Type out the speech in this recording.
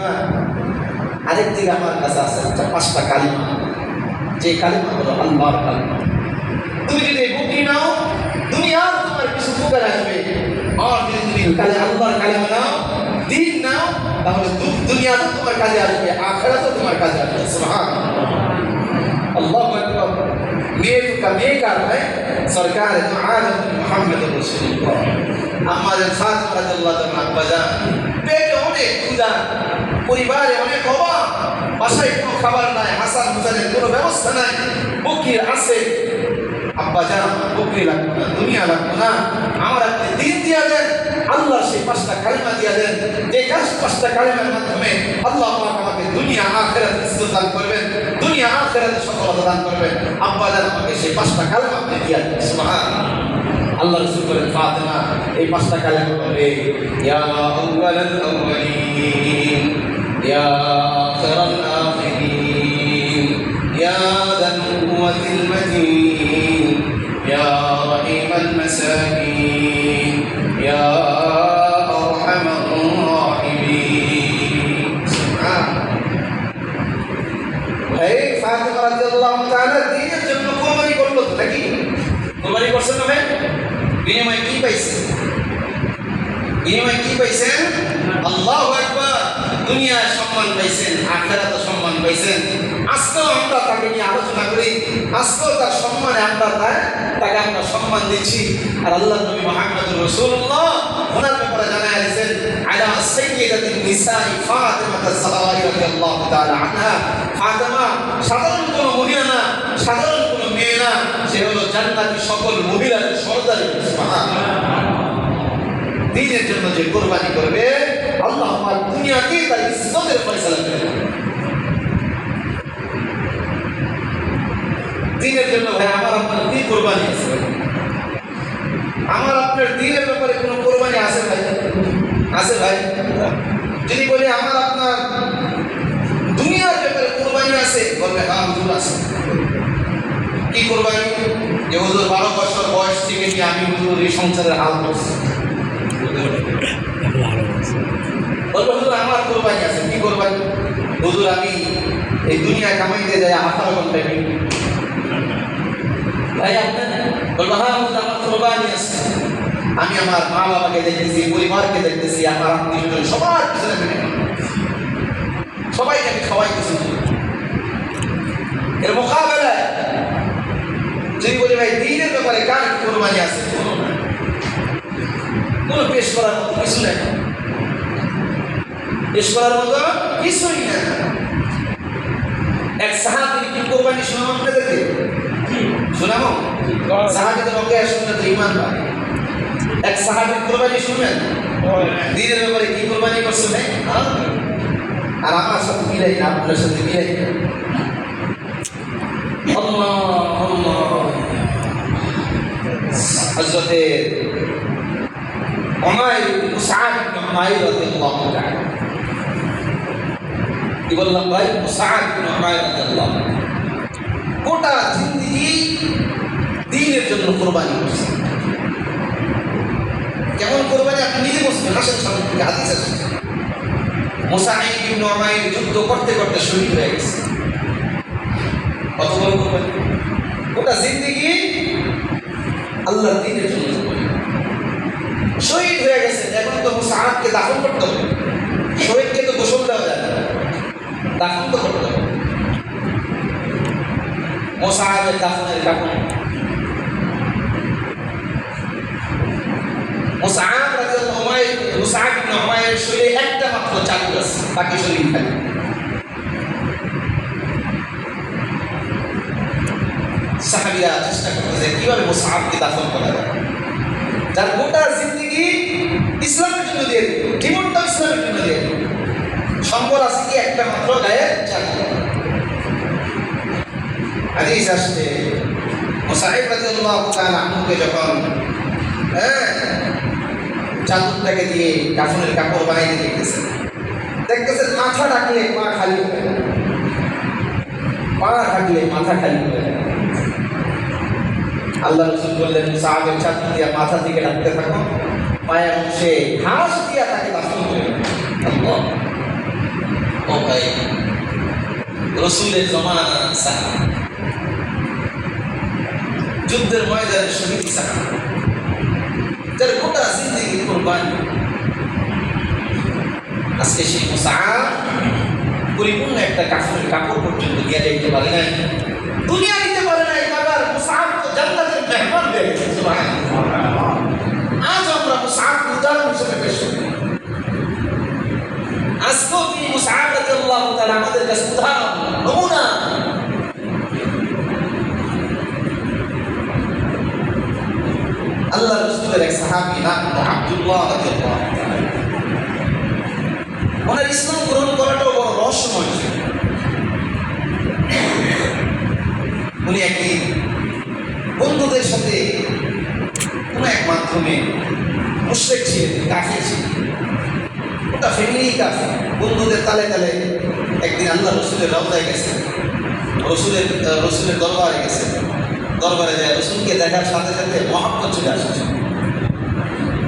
হ্যাঁ আরেক দিকে আমার কাছে আছে পাঁচটা কালিমা। যে কালিমা হলো আল্লাহর কালিমা। তুমি যদি বুকি নাও, দুনিয়ার তোমার কিছু উপকার আসবে আর যদি তুমি কালে আল্লাহর কালিমা নাও, দিন নাও, তাহলে দুনিয়া তো তোমার কাজে আসবে আখড়া তো তোমার কাজে আসবে। সুহান আল্লাহ মেয়ে তো কা মেয়ে কার হয় সরকার তো আজ মোহাম্মদ রসুল্লাহ আমাদের সাথ আল্লাহ তোমার বাজার পেটে অনেক ক্ষুধা, পরিবারে অনেক অভাব, বাসায় কোনো খাবার নাই হাসান হুসেনের কোনো ব্যবস্থা নাই, বকির আছে। আব্বাজান বকরি লাগবে না, দুনিয়া লাগবে না। আমার আপনি দিন দিয়া দেন, আল্লাহ সেই পাঁচটা কালিমা দিয়া দেন। যে কাজ পাঁচটা কালিমার মাধ্যমে আল্লাহ আমাকে দুনিয়া আখেরাত ইজ্জত দান করবেন, দুনিয়া আখেরাতে সফলতা দান করবেন। আব্বাজান আমাকে সেই পাঁচটা কালিমা আপনি দিয়া দেন, সুবহানাল্লাহ। আল্লাহ রসুল করেন ফাতেমা এই পাঁচটা কালেমা বলবে ইয়া আউয়ালাল আউয়ালিন ইয়া বিনিময় কি পাইছেন? আল্লাহু আকবার, দুনিয়ায় সম্মান পাইছেন, আখেরাতে সম্মান পাইছেন। আজকেও আমরা তাকে নিয়ে আলোচনা করি। আজকেও তার সম্মানে আমরা তার- তাকে আমরা সম্মান দিচ্ছি। আর আল্লাহ নবী মুহাম্মদ রাসূলুল্লাহ ওনার ব্যাপারে জানায় দিয়েছেন, আলা সাইয়্যিদাতিন নিসাই ফাতিমা আয-জাহরা রাদিয়াল্লাহু তাআলা আনহা। ফাতেমা সাধারণ কোনো মহিলা না, সাধারণ কোনো মেয়ে না, সে হলো জান্নাতি সকল মহিলাদের সর্দারি। সুবহানাল্লাহ। দিনের জন্য যে কোরবানি করবে, আল্লাহ আমার দুনিয়াতে তার ইজ্জতের ফয়সালা করে দিনের জন্য ভাই, আমার আপনার কি কোরবানি আছে? আমার আপনার দিনের ব্যাপারে কোনো কোরবানি আছে ভাই? আছে ভাই? যদি বলি আমার আপনার দুনিয়ার ব্যাপারে কোরবানি আছে, বলবে হ্যাঁ হুজুর আছে। কি কোরবানি? যে হুজুর বারো বছর বয়স থেকে আমি হুজুর এই সংসারের হাল করছি এই দুনিয়া হ্যাঁ আমি আমার মা বাবাকে দেখতেছি পরিবারকে দেখতেছি আমার আত্মীয় সবার পিছনে সবাইকে আমি খাওয়াইতেছি এর মোকাবেলায় যদি বলি ভাই দিনের ব্যাপারে কার কোরবানি আছে কোনো পেশ করার মতো কিছু নেই। পেশ করার মতো কিছুই না এক সাহাবি কি কোরবানি শোনাম আপনাদেরকে? শোনাবো? সাহাবি তো রকে শুনলে তো ইমান পায়। এক সাহাবি কোরবানি শুনবেন? দিনের ব্যাপারে কি কোরবানি করছে ভাই? আর আমার সাথে মিলাই না আপনার সাথে মিলাই না। ইবনে উমাইর রাদিয়াল্লাহু তাআলা কি বললাম ভাই ইবনে উমাইর রাদিয়াল্লাহু গোটা জিন্দেগি দ্বীনের জন্য কোরবানি করছে। কেমন কোরবানি? আপনি নিজে বসবেন আসেন সামনে থেকে হাদিস আছে। মুসাইব ইবনে উমাইর যুদ্ধ করতে করতে শহীদ হয়ে গেছে। কত বড় কোরবানি? গোটা জিন্দেগি আল্লাহ দিনের জন্য কোরবানি। শহীদ হয়ে গেছে এখন তো মুসাহাবকে দাফন করতে হবে। শহীদকে তো গোসল দেওয়া যায় দাফন তো করতে হবে। মোসাহাবের দাফনের কাপড় একটা মাত্র আছে, বাকি শরীর খালি। চেষ্টা করতেছে, কীভাবে দাফন করা যায়? যার গোটা জিন্দগি ইসলামের জন্য দিয়ে দিল জীবনটা ইসলামের জন্য দিয়ে দিল সম্বল আছে কি একটা মাত্র গায়ে চাকরি আসছে। তাআলা আনহুকে যখন হ্যাঁ চাদরটাকে দিয়ে কাফনের কাপড় বানাইতে দেখতেছেন দেখতেছেন মাথা ডাকলে পা খালি পা থাকলে মাথা খালি। আল্লাহ রসুল বললেন, সাহাবের চাদর দিয়া মাথা দিকে ডাকতে থাকো পায়ের অংশে ঘাস দিয়া তাকে দাফন করে রসুলের সাহা যুদ্ধের ময়দানে শহীদ সাহা তার গোটা জিন্দগি কোরবান। আজকে সেই মুসাহাব পরিপূর্ণ একটা কাপড় কাপড় পর্যন্ত গিয়ে যাইতে পারে নাই। দুনিয়া নিতে পারে নাই বাবার মুসাহাব তো জান্নাতের মেহমান হয়ে গেছে সুবহানাল্লাহ। আজ আমরা মুসাহাবকে উদাহরণ হিসেবে পেশ করি আজকেও তিনি মুসাহাব রাদিয়াল্লাহু তাআলা আমাদের কাছে উদাহরণ নমুনা আল্লাহ এক সাহাবি নাম আব্দুল্লাহ ওনার ইসলাম গ্রহণ করাটাও বড় রহস্যময় ছিল। উনি একদিন বন্ধুদের সাথে কোনো এক মাধ্যমে মুশ্রেক ছিলেন ওটা ফ্যামিলি বন্ধুদের তালে তালে একদিন আল্লাহ রসুলের রওদায় গেছেন। রসুলের রসুলের দরবারে গেছেন। দরবারে যায় রসুলকে দেখার সাথে সাথে মহাব্বত চলে আসছে।